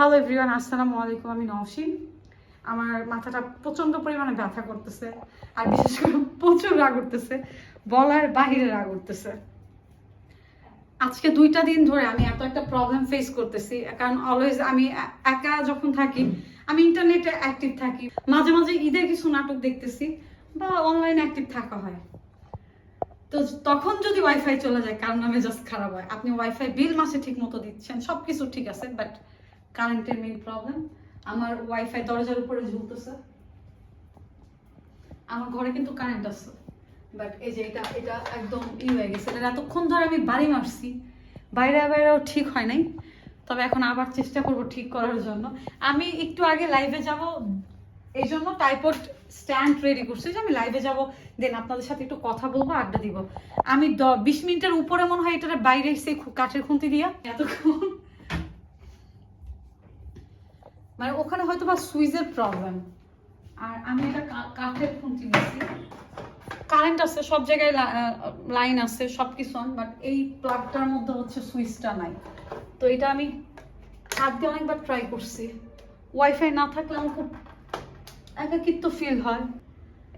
Hello everyone আসসালামু আলাইকুম, আমি নওশিন। আমার মাথাটা প্রচণ্ড পরিমাণে ব্যথা করতেছে, আর বিশেষ করে প্রচুর রাগ উঠতেছে, বলার বাহিরে রাগ উঠতেছে। আজকে দুইটা দিন ধরে আমি এত একটা প্রবলেম ফেস করতেছি, কারণ অলওয়েজ আমি একা যখন থাকি, আমি ইন্টারনেটে অ্যাক্টিভ থাকি। মাঝে মাঝে ঈদের কিছু নাটক দেখতেছি, বা অনলাইন অ্যাক্টিভ থাকা হয়। তো তখন যদি ওয়াইফাই চলে যায়, কারণ নামে জাস্ট খারাপ হয়। আপনি ওয়াইফাই বিল মাসে ঠিক মতো দিচ্ছেন সব কিছু ঠিক আছে বাট কারেন্টের মেইন প্রবলেম আমার ওয়াইফাই দরজার উপরে ঝুলতেছে। আমার ঘরে কিন্তু কারেন্ট আছে। বাট এই যে এটা এটা একদম ই হয়ে গেছে। এটা এতক্ষণ ধরে আমি বাড়ি মারছি। বাইরে বাইরেও ঠিক হয় নাই। তবে এখন আবার চেষ্টা করব ঠিক করার জন্য। আমি একটু আগে লাইভে যাব। এই জন্য টাইপড স্ট্যান্ড রেডি করছি যে আমি লাইভে যাব। দেন আপনাদের সাথে একটু কথা বলব, আড্ডা দিব। আমি বিশ মিনিটের উপরে মনে হয় এটা বাইরে এসে কাঠের খুন্তি দিয়া এতক্ষণ মানে ওখানে হয়তো বা সুইচের প্রবলেম আর আমি একটা কাঠের খুন্তি নিয়েছি কারেন্ট আছে, সব জায়গায় লাইন আছে সব কিছু বাট এই প্লাগটার মধ্যে হচ্ছে সুইচটা নাই। তো এটা আমি হাত দিয়ে অনেকবার ট্রাই করছি। ওয়াইফাই না থাকলে আমার খুব একাকিত্ব ফিল হয়।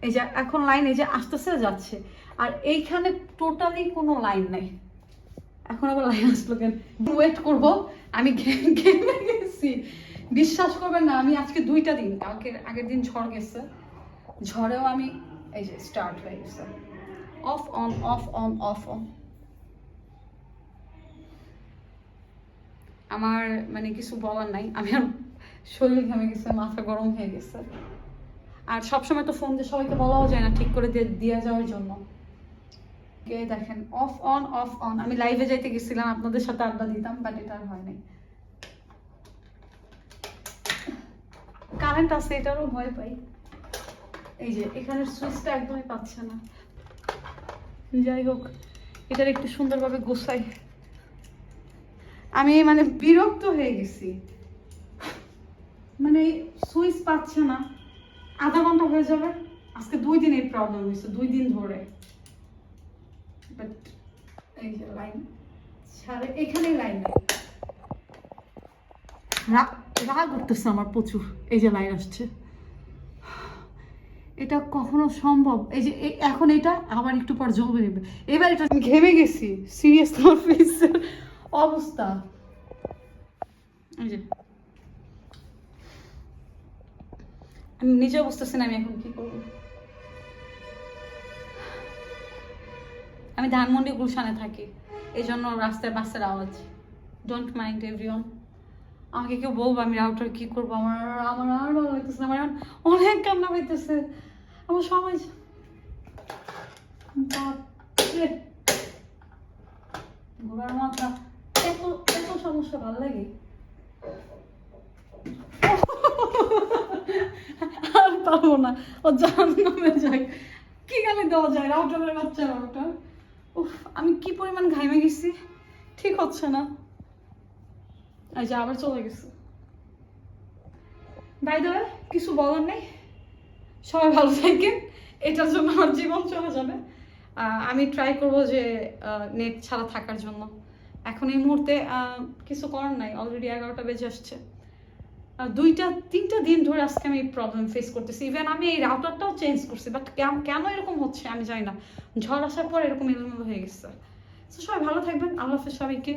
এই যে এখন লাইন এই যে আসতেছে, যাচ্ছে। আর এইখানে টোটালি কোনো লাইন নাই। এখন আবার লাইন আসলো কেন? ওয়েট করব। আমি গেছি। বিশ্বাস করবেন না, আমি আজকে দুইটা দিন, কালকে আগের দিন ঝড় গেছে। ঝড়েও আমি এই যে স্টার্ট হয়ে গেছে। Off on off on off on আমার মানে কিছু বলার নাই, আমি আর শরীর ঘেমে গেছে, মাথা গরম হয়ে গেছে। আর সবসময় তো ফোন দিয়ে সবাইকে বলাও যায় না, ঠিক করে দিয়ে যাওয়ার জন্য। দেখেন অফ অন অফ অন আমি লাইভে যাইতে গেছিলাম, আপনাদের সাথে আড্ডা দিতাম বাট এটা আর হয় নাই। কারেন্ট আছে এটারও ভয় পাই। এই যে, এখানের সুইচটা একদমই পাচ্ছে না। যাই হোক, এটার একটু সুন্দরভাবে গোছাই। আমি মানে বিরক্ত হয়ে গেছি। মানে সুইচ পাচ্ছে না। আধা ঘণ্টা হয়ে যাবে। আজকে দুই দিন এই প্রবলেম হয়েছে, দুই দিন ধরে। বাট এই যে লাইন ছাড়ে, এখানেই লাইন নেই। রাগ উঠতেছে আমার প্রচুর। এই যে লাইন আসছে। এটা কখনো সম্ভব? এই যে এখন এটা আবার একটু পর জ্বলবে নেবে। এবার এটা ঘেমে গেছি। সিরিয়াস আমার ফেসের অবস্থা। এই যে। আমি নিজেও বুঝতেছি না আমি এখন কি করব। আমি ধানমন্ডি গুলশানে থাকি। এই জন্য রাস্তায় বাসের আওয়াজ। ডোন্ট মাইন্ড এভরিওয়ান আমাকে কেউ বলব আমি রাউটার কি করব? আমার আমার আর ভালো লাগতেছে না। আমার এখন অনেক কান্না পাইতেছে। আমার ঘোড়ার মাথা। এত এত সমস্যা, ভালো লাগে? আর পারব না। ও কি গালি দেওয়া যায়? রাউটারের বাচ্চা রাউটার উফ, আমি কি পরিমাণ ঘাইমে গেছি? ঠিক হচ্ছে না। যে, আবার চলে গেছে। বাই দ্য কিছু বলার নেই। সবাই ভালো থাকেন। এটার জন্য আমার জীবন চলে যাবে। আমি ট্রাই করব যে নেট ছাড়া থাকার জন্য। এখন এই মুহূর্তে কিছু করার নাই। অলরেডি এগারোটা বেজে আসছে। দুইটা, তিনটা দিন ধরে আজকে আমি প্রবলেম ফেস করতেছি। ইভেন আমি এই রাউটারটাও চেঞ্জ করছি। বাট কেন এরকম হচ্ছে, আমি জানি না। ঝড় আসার পর এরকম এলোমেলো হয়ে গেছে সবাই ভালো থাকবেন। আল্লাহ হাফেজ সবাইকে।